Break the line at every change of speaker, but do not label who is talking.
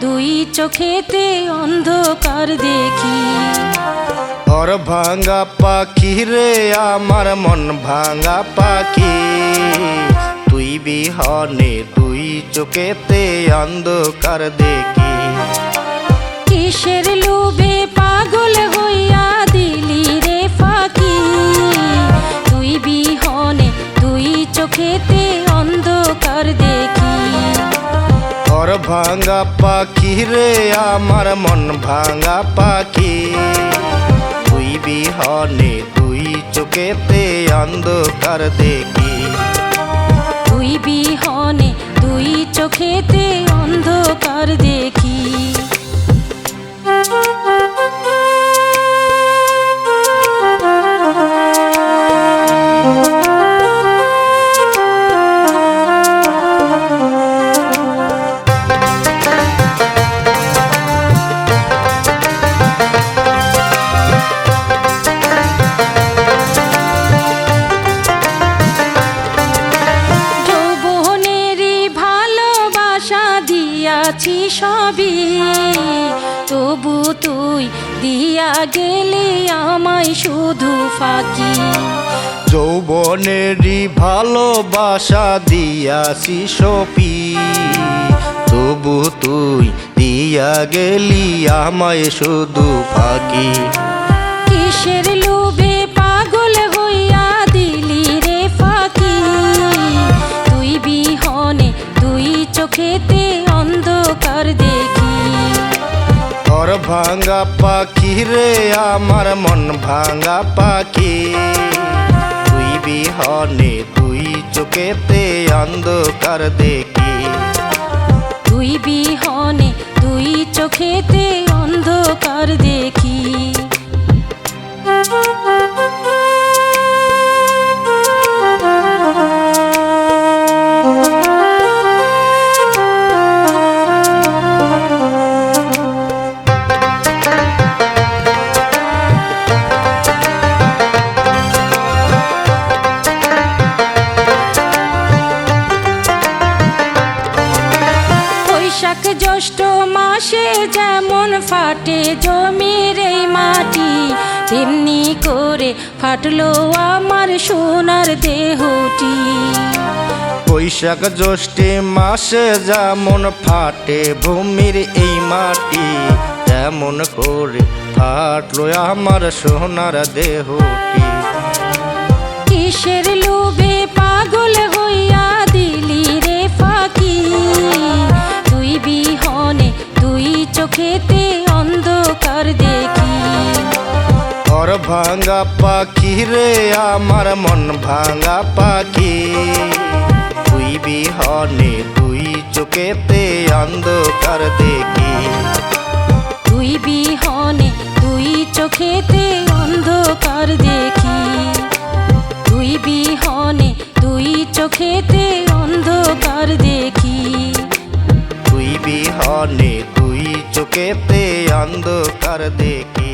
দুই চোখেতে অন্ধকার দেখি।
ঘর ভাঙা পাখি রে আমার মন ভাঙা পাখি। তুই বিহনে দুই চোখেতে অন্ধকার দেখি।
কিসের লোভে পাগল
ভাঙা পাখি রে, আমার মন ভাঙা পাখি। তুই বিহনে তুই চোখেতে অন্ধকার দেখি।
তুই বিহনে তুই চোখেতে অন্ধকার দেখি। দিয়াছি সবই তবু তুই দিয়া গেলি আমায় শুধু ফাঁকি।
যৌবনেরই ভালোবাসা দিয়াছি সপি তবু তুই দিয়া গেলি আমায় শুধু ফাঁকি।
কিসের
ভাঙা পাখি রে, আমার মন ভাঙা পাখি। তুই বিহনে তুই চোখেতে অন্ধকার দেখি।
তুই বিহনে তুই চোখেতে অন্ধকার দেখি। জ্যৈষ্ঠ মাসে যেমন ফাটে জমির এই মাটি তেমনি করে ফাটলো আমার সোনার দেহটি।
বৈশাখ জ্যৈষ্ঠী মাসে যেমন ফাটে ভূমির এই মাটি তেমন করে ফাটলো আমার সোনার দেহটি।
কিসের লোভে পাগল চোখেতে অন্ধকার দেখি।
ঘর ভাঙা পাখি রে আমার মন ভাঙা পাখি। তুই বিহনে তুই চোখেতে অন্ধকার দেখি।
তুই বিহনে দুই চোখেতে অন্ধকার দেখি। তুই বিহনে দুই চোখেতে অন্ধকার দেখি।
তুই বিহনে তুই চোখেতে অন্ধকার দেখি